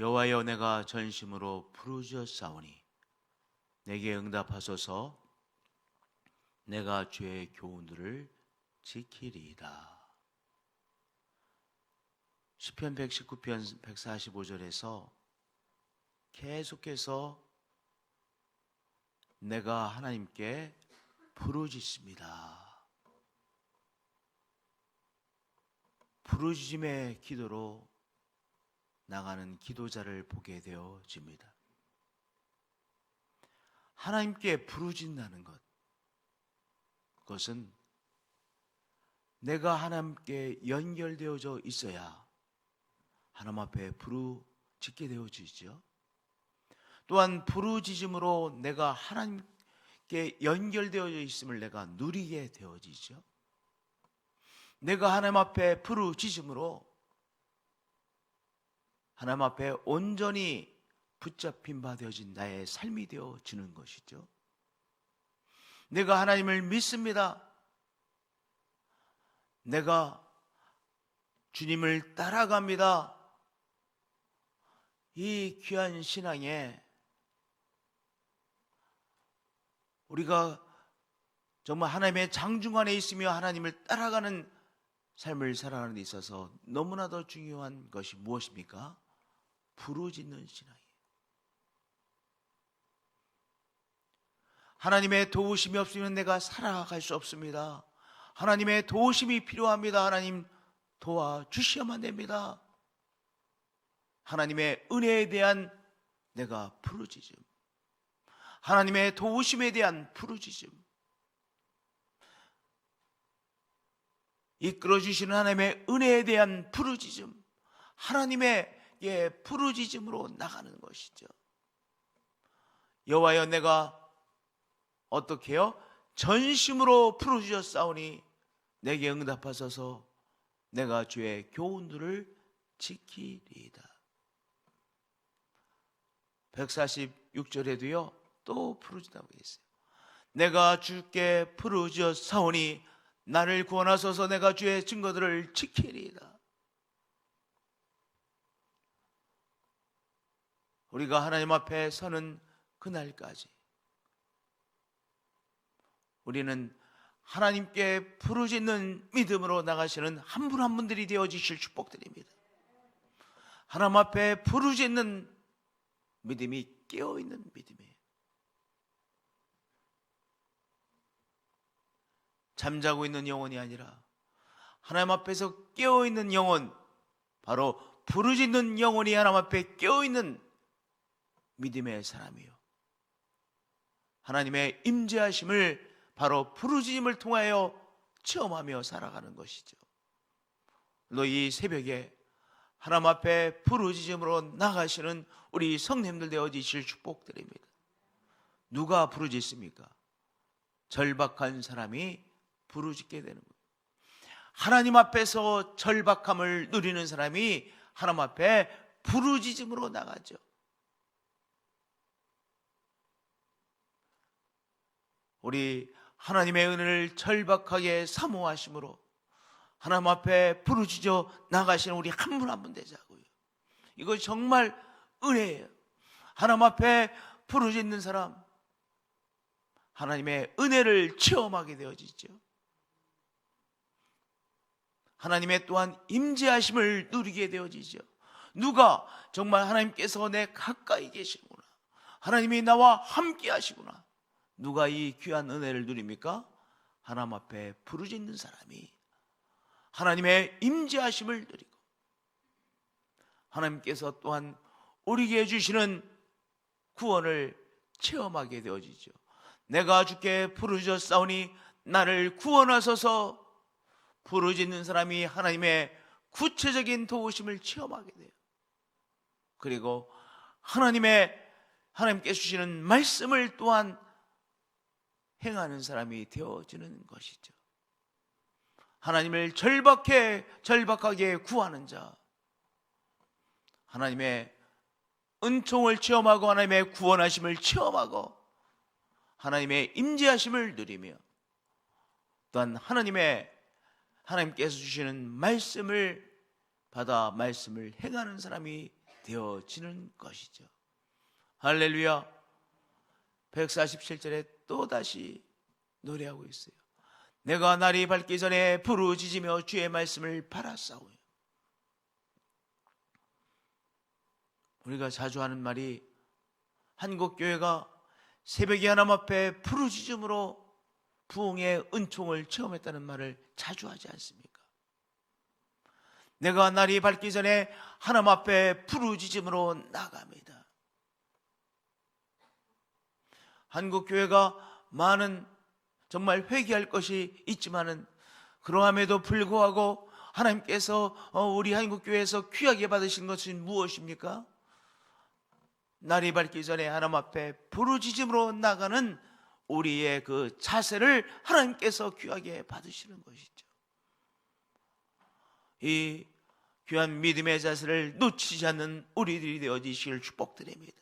여호와여 내가 전심으로 부르짖었사오니 내게 응답하소서 내가 주의 교훈들을 지키리이다. 시편 119편 145절에서 계속해서 내가 하나님께 부르짖습니다. 부르짖음의 기도로 나가는 기도자를 보게 되어집니다. 하나님께 부르짖는다는 것, 그것은 내가 하나님께 연결되어져 있어야 하나님 앞에 부르짖게 되어지죠. 또한 부르짖음으로 내가 하나님께 연결되어져 있음을 내가 누리게 되어지죠. 내가 하나님 앞에 부르짖음으로 하나님 앞에 온전히 붙잡힌 바 되어진 나의 삶이 되어지는 것이죠. 내가 하나님을 믿습니다. 내가 주님을 따라갑니다. 이 귀한 신앙에 우리가 정말 하나님의 장중 안에 있으며 하나님을 따라가는 삶을 살아가는 데 있어서 너무나도 중요한 것이 무엇입니까? 부르짖는 신앙이에요. 하나님의 도우심이 없으면 내가 살아갈 수 없습니다. 하나님의 도우심이 필요합니다. 하나님 도와주셔야만 됩니다. 하나님의 은혜에 대한 내가 부르짖음. 하나님의 도우심에 대한 부르짖음. 이끌어 주시는 하나님의 은혜에 대한 부르짖음. 하나님의 예, 부르짖음으로 나가는 것이죠. 여호와여 내가 어떻게 요 전심으로 부르짖었사오니 내게 응답하소서 내가 주의 교훈들을 지키리이다. 146절에도요. 또 부르짖다고 했어요. 내가 주께 부르짖었사오니 나를 구원하소서 내가 주의 증거들을 지키리이다. 우리가 하나님 앞에 서는 그날까지 우리는 하나님께 부르짖는 믿음으로 나가시는 한 분 한 분들이 되어지실 축복드립니다. 하나님 앞에 부르짖는 믿음이 깨어있는 믿음이에요. 잠자고 있는 영혼이 아니라 하나님 앞에서 깨어있는 영혼, 바로 부르짖는 영혼이 하나님 앞에 깨어있는 믿음의 사람이요. 하나님의 임재하심을 바로 부르짖음을 통하여 체험하며 살아가는 것이죠. 너이 새벽에 하나님 앞에 부르짖음으로 나가시는 우리 성님들 되어지실 축복드립니다. 누가 부르짖습니까? 절박한 사람이 부르짖게 되는 거예요. 하나님 앞에서 절박함을 누리는 사람이 하나님 앞에 부르짖음으로 나가죠. 우리 하나님의 은혜를 절박하게 사모하심으로 하나님 앞에 부르짖어 나가시는 우리 한분 한분 되자고요. 이거 정말 은혜예요. 하나님 앞에 부르짖는 사람 하나님의 은혜를 체험하게 되어지죠. 하나님의 또한 임재하심을 누리게 되어지죠. 누가 정말 하나님께서 내 가까이 계시구나. 하나님이 나와 함께 하시구나. 누가 이 귀한 은혜를 누립니까? 하나님 앞에 부르짖는 사람이 하나님의 임재하심을 누리고 하나님께서 또한 우리에게 주시는 구원을 체험하게 되어지죠. 내가 주께 부르짖었사오니 나를 구원하소서 부르짖는 사람이 하나님의 구체적인 도우심을 체험하게 돼요. 그리고 하나님의 하나님께 주시는 말씀을 또한 행하는 사람이 되어지는 것이죠. 하나님을 절박해 절박하게 구하는 자, 하나님의 은총을 체험하고 하나님의 구원하심을 체험하고 하나님의 임재하심을 누리며 또한 하나님의 하나님께서 주시는 말씀을 받아 말씀을 행하는 사람이 되어지는 것이죠. 할렐루야. 147절에 또 다시 노래하고 있어요. 내가 날이 밝기 전에 부르짖으며 주의 말씀을 바라싸우요. 우리가 자주 하는 말이 한국 교회가 새벽에 하나님 앞에 부르짖음으로 부흥의 은총을 체험했다는 말을 자주 하지 않습니까? 내가 날이 밝기 전에 하나님 앞에 부르짖음으로 나갑니다. 한국 교회가 많은 정말 회개할 것이 있지만은 그러함에도 불구하고 하나님께서 어, 우리 한국 교회에서 귀하게 받으신 것은 무엇입니까? 날이 밝기 전에 하나님 앞에 부르짖음으로 나가는 우리의 그 자세를 하나님께서 귀하게 받으시는 것이죠. 이 귀한 믿음의 자세를 놓치지 않는 우리들이 되어지시길 축복드립니다.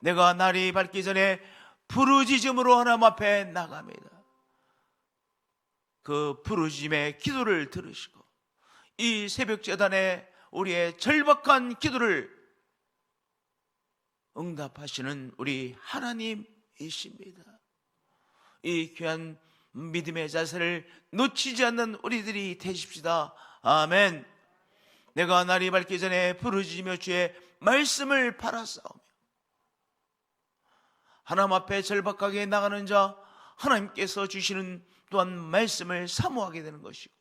내가 날이 밝기 전에 부르짖음으로 하나님 앞에 나갑니다. 그 부르짖음의 기도를 들으시고 이 새벽 재단에 우리의 절박한 기도를 응답하시는 우리 하나님이십니다. 이 귀한 믿음의 자세를 놓치지 않는 우리들이 되십시다. 아멘. 내가 날이 밝기 전에 부르짖으며 주의 말씀을 바라싸우며 하나님 앞에 절박하게 나가는 자 하나님께서 주시는 또한 말씀을 사모하게 되는 것이고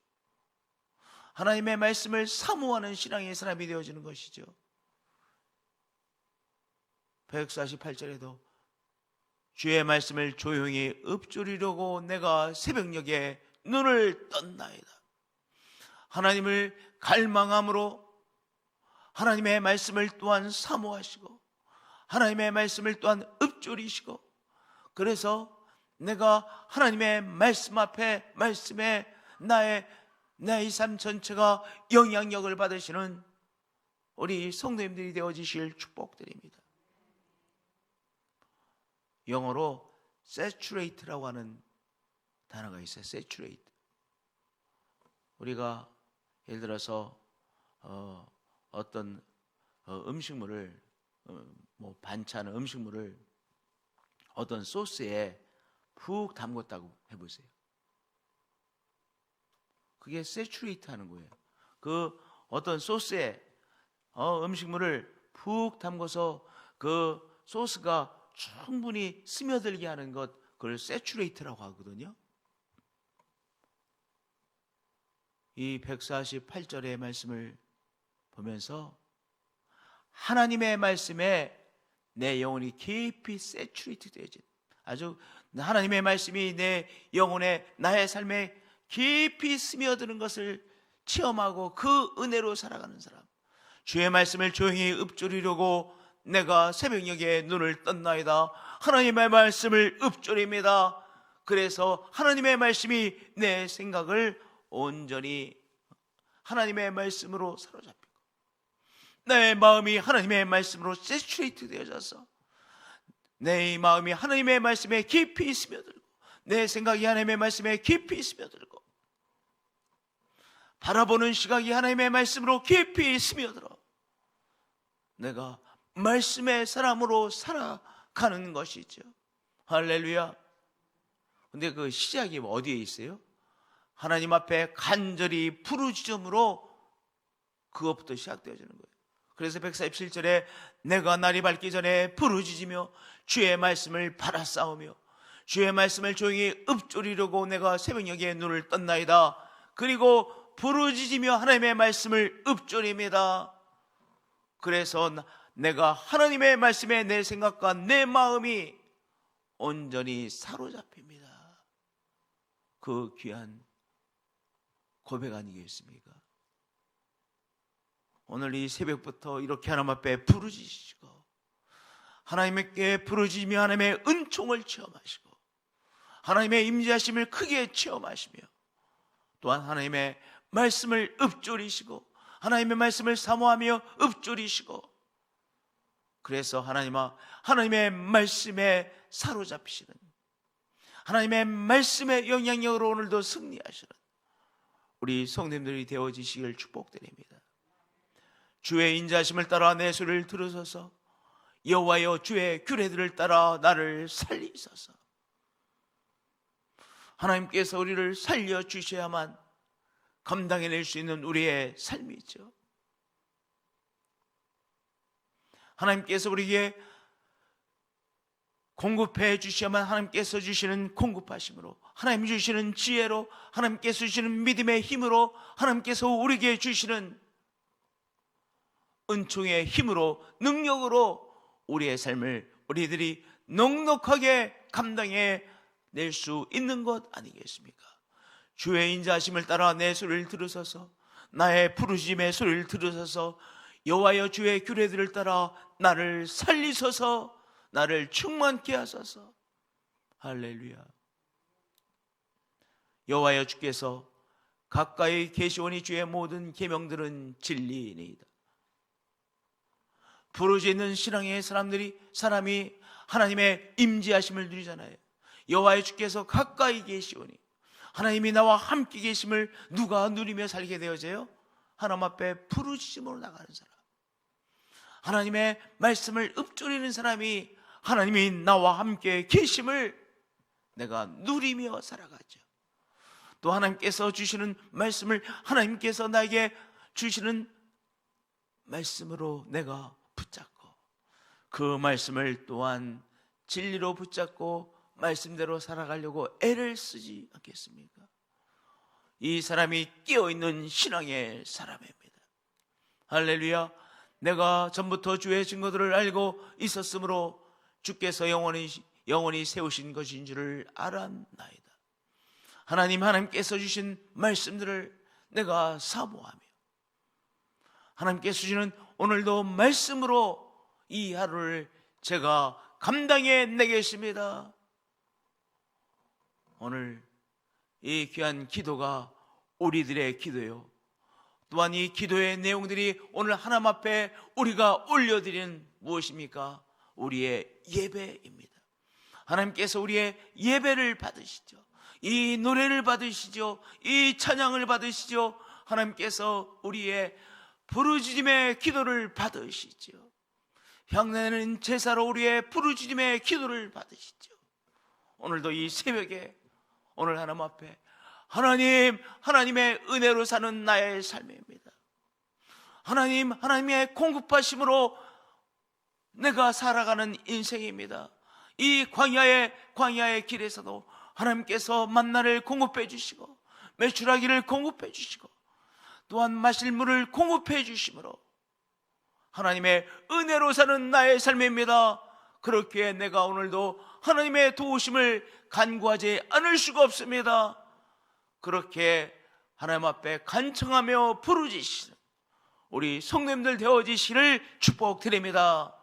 하나님의 말씀을 사모하는 신앙의 사람이 되어지는 것이죠. 148절에도 주의 말씀을 조용히 읊조리려고 내가 새벽녘에 눈을 떴나이다. 하나님을 갈망함으로 하나님의 말씀을 또한 사모하시고 하나님의 말씀을 또한 읊조리시고 그래서 내가 하나님의 말씀 앞에 말씀에 나의 내삶 전체가 영향력을 받으시는 우리 성도님들이 되어지실 축복드립니다. 영어로 saturate라고 하는 단어가 있어요. saturate. 우리가 예를 들어서 어, 어떤 어, 음식물을 어, 뭐 반찬 음식물을 어떤 소스에 푹 담궜다고 해보세요. 그게 세츄레이트 하는 거예요. 그 어떤 소스에 어, 음식물을 푹 담궈서 그 소스가 충분히 스며들게 하는 것, 그걸 세츄레이트라고 하거든요. 이 148절의 말씀을 보면서 하나님의 말씀에 내 영혼이 깊이 세츄레이트 되어진 아주 하나님의 말씀이 내 영혼에 나의 삶에 깊이 스며드는 것을 체험하고 그 은혜로 살아가는 사람. 주의 말씀을 조용히 읊조리려고 내가 새벽녘에 눈을 떴나이다. 하나님의 말씀을 읊조립니다. 그래서 하나님의 말씀이 내 생각을 온전히 하나님의 말씀으로 사로잡히고 내 마음이 하나님의 말씀으로 세츄레이트 되어져서 내 마음이 하나님의 말씀에 깊이 스며들고 내 생각이 하나님의 말씀에 깊이 스며들고 바라보는 시각이 하나님의 말씀으로 깊이 스며들어 내가 말씀의 사람으로 살아가는 것이죠. 할렐루야. 근데 그 시작이 어디에 있어요? 하나님 앞에 간절히 부르짖음으로 그것부터 시작되어지는 거예요. 그래서 147절에 내가 날이 밝기 전에 부르짖으며 주의 말씀을 바라싸우며 주의 말씀을 조용히 읊조리려고 내가 새벽녘에 눈을 떴나이다. 그리고 부르짖으며 하나님의 말씀을 읊조립니다. 그래서 내가 하나님의 말씀에 내 생각과 내 마음이 온전히 사로잡힙니다. 그 귀한 고백 아니겠습니까? 오늘 이 새벽부터 이렇게 하나님 앞에 부르짖으시고 하나님께 부르짖으며 하나님의 은총을 체험하시고 하나님의 임재하심을 크게 체험하시며 또한 하나님의 말씀을 읊조리시고 하나님의 말씀을 사모하며 읊조리시고 그래서 하나님아 하나님의 말씀에 사로잡히시는 하나님의 말씀의 영향력으로 오늘도 승리하시는 우리 성도님들이 되어지시길 축복드립니다. 주의 인자심을 따라 내 소리를 들으소서 여호와여 주의 규례들을 따라 나를 살리소서 하나님께서 우리를 살려 주셔야만 감당해낼 수 있는 우리의 삶이죠. 하나님께서 우리에게 공급해 주셔야만 하나님께서 주시는 공급하심으로 하나님 주시는 지혜로 하나님께서 주시는 믿음의 힘으로 하나님께서 우리에게 주시는 은총의 힘으로 능력으로 우리의 삶을 우리들이 넉넉하게 감당해 낼 수 있는 것 아니겠습니까? 주의 인자하심을 따라 내 소리를 들으소서. 나의 부르심의 소리를 들으소서. 여호와여 주의 규례들을 따라 나를 살리소서. 나를 충만케 하소서. 할렐루야. 여호와여 주께서 가까이 계시오니 주의 모든 계명들은 진리이니이다 부르짖는 신앙의 사람들이 사람이 하나님의 임재하심을 누리잖아요. 여호와의 주께서 가까이 계시오니 하나님이 나와 함께 계심을 누가 누리며 살게 되어져요? 하나님 앞에 부르짖음으로 나가는 사람. 하나님의 말씀을 읊조리는 사람이 하나님이 나와 함께 계심을 내가 누리며 살아가죠. 또 하나님께서 주시는 말씀을 하나님께서 나에게 주시는 말씀으로 내가 그 말씀을 또한 진리로 붙잡고 말씀대로 살아가려고 애를 쓰지 않겠습니까? 이 사람이 깨어있는 신앙의 사람입니다. 할렐루야. 내가 전부터 주의 증거들을 알고 있었으므로 주께서 영원히, 영원히 세우신 것인 줄을 알았나이다. 하나님, 하나님께서 주신 말씀들을 내가 사모하며 하나님께서 주시는 오늘도 말씀으로 이 하루를 제가 감당해 내겠습니다. 오늘 이 귀한 기도가 우리들의 기도요. 또한 이 기도의 내용들이 오늘 하나님 앞에 우리가 올려드리는 무엇입니까? 우리의 예배입니다. 하나님께서 우리의 예배를 받으시죠. 이 노래를 받으시죠. 이 찬양을 받으시죠. 하나님께서 우리의 부르짖음의 기도를 받으시죠. 향내는 제사로 우리의 부르짖음의 기도를 받으시죠. 오늘도 이 새벽에 오늘 하나님 앞에 하나님, 하나님의 은혜로 사는 나의 삶입니다. 하나님, 하나님의 공급하심으로 내가 살아가는 인생입니다. 이 광야의 광야의 길에서도 하나님께서 만나를 공급해 주시고 매출하기를 공급해 주시고 또한 마실 물을 공급해 주심으로 하나님의 은혜로 사는 나의 삶입니다. 그렇게 내가 오늘도 하나님의 도우심을 간구하지 않을 수가 없습니다. 그렇게 하나님 앞에 간청하며 부르짖시는 우리 성님들 되어지시를 축복드립니다.